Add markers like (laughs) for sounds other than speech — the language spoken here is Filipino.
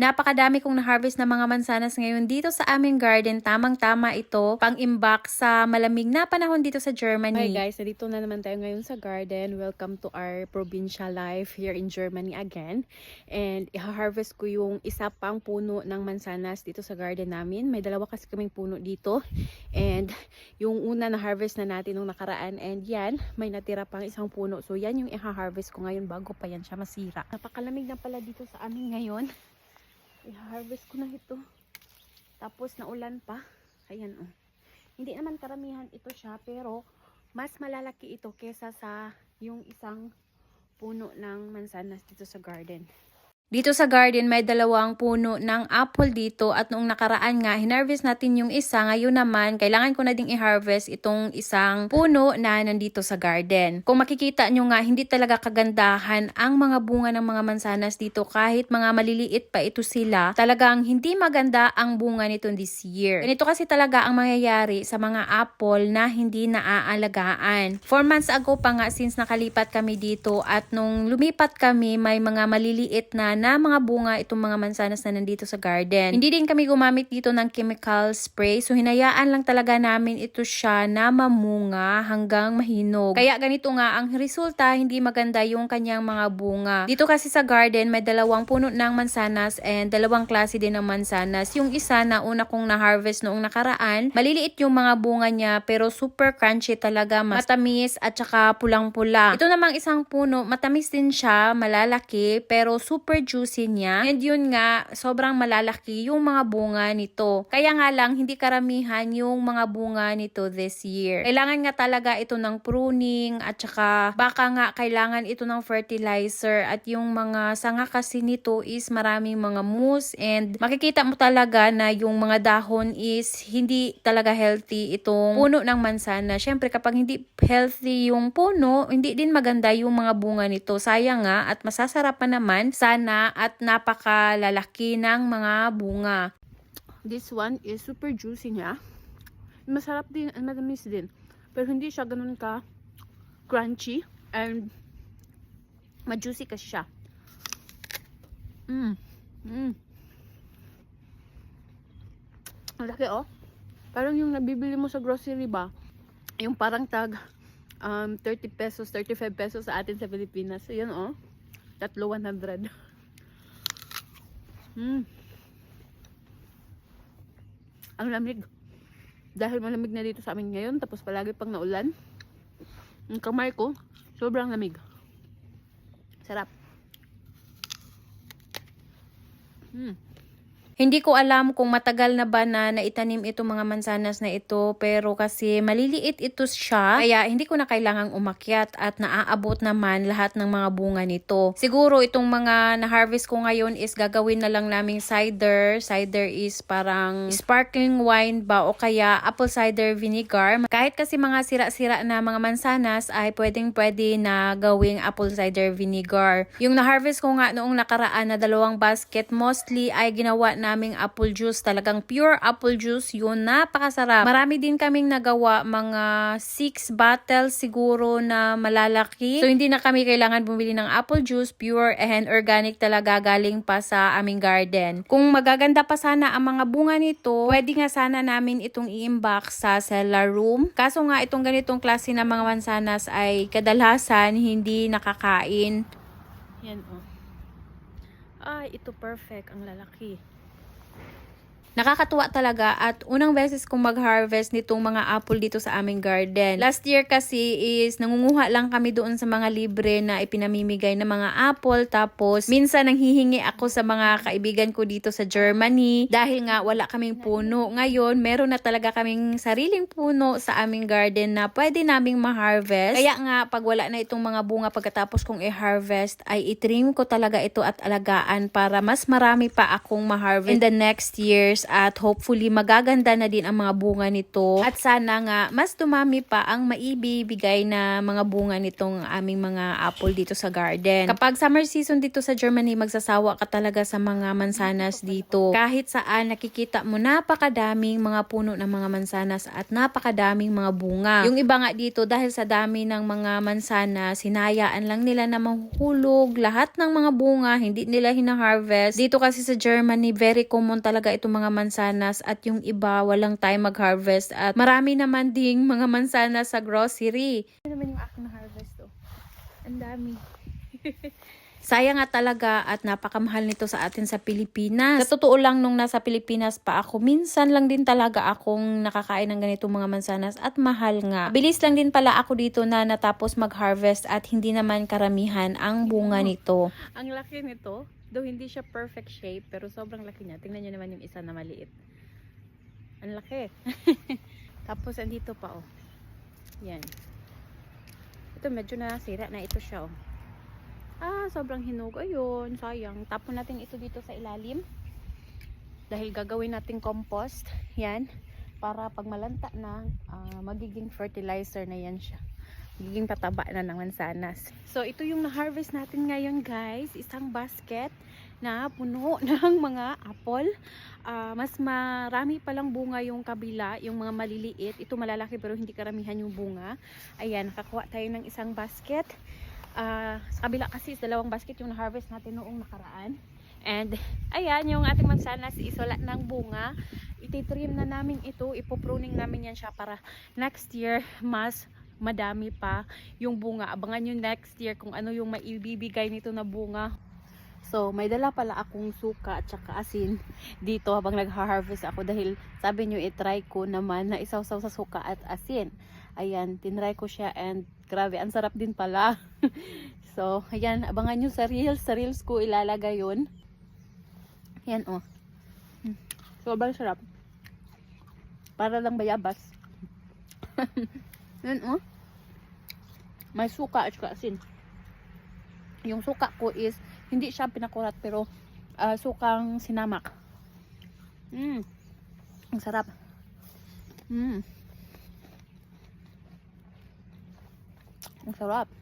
Napakadami kong na-harvest na mga mansanas ngayon dito sa aming garden. Tamang-tama ito pang-imbak sa malamig na panahon dito sa Germany. Hi guys, nandito na naman tayo ngayon sa garden. Welcome to our provincial life here in Germany again. And i-harvest ko yung isa pang puno ng mansanas dito sa garden namin. May dalawa kasi kaming puno dito. And yung una na harvest na natin nung nakaraan. And yan, may natira pang isang puno. So yan yung i-harvest ko ngayon bago pa yan siya masira. Napakalamig na pala dito sa amin ngayon. I-harvest ko na ito. Tapos naulan pa. Ayan oh. Hindi naman karamihan ito siya pero mas malalaki ito kesa sa yung isang puno ng mansanas dito sa garden. Dito sa garden, may dalawang puno ng apple dito at noong nakaraan nga, hinarvest natin yung isa. Ngayon naman, kailangan ko na ding i-harvest itong isang puno na nandito sa garden. Kung makikita nyo nga, hindi talaga kagandahan ang mga bunga ng mga mansanas dito kahit mga maliliit pa ito sila. Talagang hindi maganda ang bunga nito this year. Ganito kasi talaga ang mangyayari sa mga apple na hindi naaalagaan. Four months ago pa nga since nakalipat kami dito at nung lumipat kami, may mga maliliit na na mga bunga itong mga mansanas na nandito sa garden. Hindi din kami gumamit dito ng chemical spray. So hinayaan lang talaga namin ito siya na mamunga hanggang mahinog. Kaya ganito nga ang resulta, hindi maganda yung kanyang mga bunga. Dito kasi sa garden may dalawang puno ng mansanas and dalawang klase din ng mansanas. Yung isa na una kong na-harvest noong nakaraan, maliliit yung mga bunga niya pero super crunchy talaga, matamis at saka pulang-pula. Ito namang isang puno, matamis din siya, malalaki pero super juicy niya. And yun nga, sobrang malalaki yung mga bunga nito. Kaya nga lang, hindi karamihan yung mga bunga nito this year. Kailangan nga talaga ito ng pruning at saka baka nga kailangan ito ng fertilizer at yung mga sanga kasi nito is maraming mga mousse and makikita mo talaga na yung mga dahon is hindi talaga healthy itong puno ng mansana. Syempre kapag hindi healthy yung puno, hindi din maganda yung mga bunga nito. Sayang nga at masasarap pa naman sana at napakalalaki ng mga bunga. This one is super juicy niya. Masarap din and matamis din. Pero hindi siya ganun ka crunchy and ma-juicy kasi siya. Mm. Mm. Laki oh. Parang yung nabibili mo sa grocery ba? Yung parang tag um, 30 pesos, 35 pesos sa atin sa Pilipinas. So, yun oh. Tatlo 100. (laughs) Mm. Ang lamig. Dahil malamig na dito sa amin ngayon, tapos palagi pang naulan. Ang kamay ko, sobrang lamig. Sarap. Mm. Hindi ko alam kung matagal na ba na naitanim itong mga mansanas na ito pero kasi maliliit ito siya kaya hindi ko na kailangang umakyat at naaabot naman lahat ng mga bunga nito. Siguro itong mga na-harvest ko ngayon is gagawin na lang naming cider. Cider is parang sparkling wine ba o kaya apple cider vinegar. Kahit kasi mga sira-sira na mga mansanas ay pwedeng pwede na gawing apple cider vinegar. Yung na-harvest ko nga noong nakaraan na dalawang basket mostly ay ginawa naming apple juice. Talagang pure apple juice yun. Napakasarap. Marami din kaming nagawa. Mga 6 bottles siguro na malalaki. So hindi na kami kailangan bumili ng apple juice. Pure and organic talaga galing pa sa aming garden. Kung magaganda pa sana ang mga bunga nito, pwede nga sana namin itong i-imbak sa cellar room. Kaso nga itong ganitong klase ng mga mansanas ay kadalasan hindi nakakain. Yan oh. Ay, ito perfect. Ang lalaki. Nakakatuwa talaga at unang beses kong mag-harvest nitong mga apple dito sa aming garden. Last year kasi is nangunguha lang kami doon sa mga libre na ipinamimigay na mga apple tapos minsan nanghihingi ako sa mga kaibigan ko dito sa Germany dahil nga wala kaming puno. Ngayon meron na talaga kaming sariling puno sa aming garden na pwede naming ma-harvest. Kaya nga pag wala na itong mga bunga pagkatapos kong i-harvest ay itrim ko talaga ito at alagaan para mas marami pa akong ma-harvest in the next years years at hopefully magaganda na din ang mga bunga nito. At sana nga mas dumami pa ang maibibigay na mga bunga nitong aming mga apple dito sa garden. Kapag summer season dito sa Germany, magsasawa ka talaga sa mga mansanas dito. Kahit saan nakikita mo napakadaming mga puno ng mga mansanas at napakadaming mga bunga. Yung iba nga dito dahil sa dami ng mga mansanas, hinayaan lang nila na mahuhulog lahat ng mga bunga, hindi nila hina-harvest. Dito kasi sa Germany, very common talaga itong mga mansanas at yung iba walang time mag-harvest at marami naman ding mga mansanas sa grocery. Ano naman yung aking na-harvest to? Ang dami. (laughs) Sayang nga talaga at napakamahal nito sa atin sa Pilipinas. Sa totoo lang nung nasa Pilipinas pa ako, minsan lang din talaga akong nakakain ng ganitong mga mansanas at mahal nga. Bilis lang din pala ako dito na natapos mag-harvest at hindi naman karamihan ang bunga nito. Ang laki nito, though hindi siya perfect shape, pero sobrang laki niya. Tingnan niyo naman yung isa na maliit. Ang laki. (laughs) Tapos andito pa oh. Yan. Ito medyo nasira na ito siya oh. Ah, sobrang hinog. Ayun, sayang. Tapon natin ito dito sa ilalim. Dahil gagawin natin compost. Yan. Para pag malanta na, ah, magiging fertilizer na yan siya. Magiging pataba na ng mansanas. So, ito yung na-harvest natin ngayon guys. Isang basket na puno (laughs) ng mga apple. Ah, mas marami palang bunga yung kabila, yung mga maliliit. Ito malalaki pero hindi karamihan yung bunga. Ayan, nakakuha tayo ng isang basket. Ah, sa kabila kasi dalawang basket yung na-harvest natin noong nakaraan. And ayan, yung ating mansanas is wala ng bunga. Ititrim na namin ito, ipopruning namin yan siya para next year mas madami pa yung bunga. Abangan nyo next year kung ano yung maibibigay nito na bunga. So, may dala pala akong suka at saka asin dito habang nag-harvest ako dahil sabi nyo itry ko naman na isawsaw sa suka at asin. Ayan, tinry ko siya and grabe, ang sarap din pala. (laughs) so, ayan, abangan nyo sa reels. Sa reels ko ilalagay yun. Ayan, oh. Hmm. Sobrang sarap. Para lang bayabas. (laughs) Yan, oh. May suka at saka asin. Yung suka ko is, hindi siya pinakurat pero ah, sukang sinamak. Mm. Ang sarap. Mm. Ang sarap.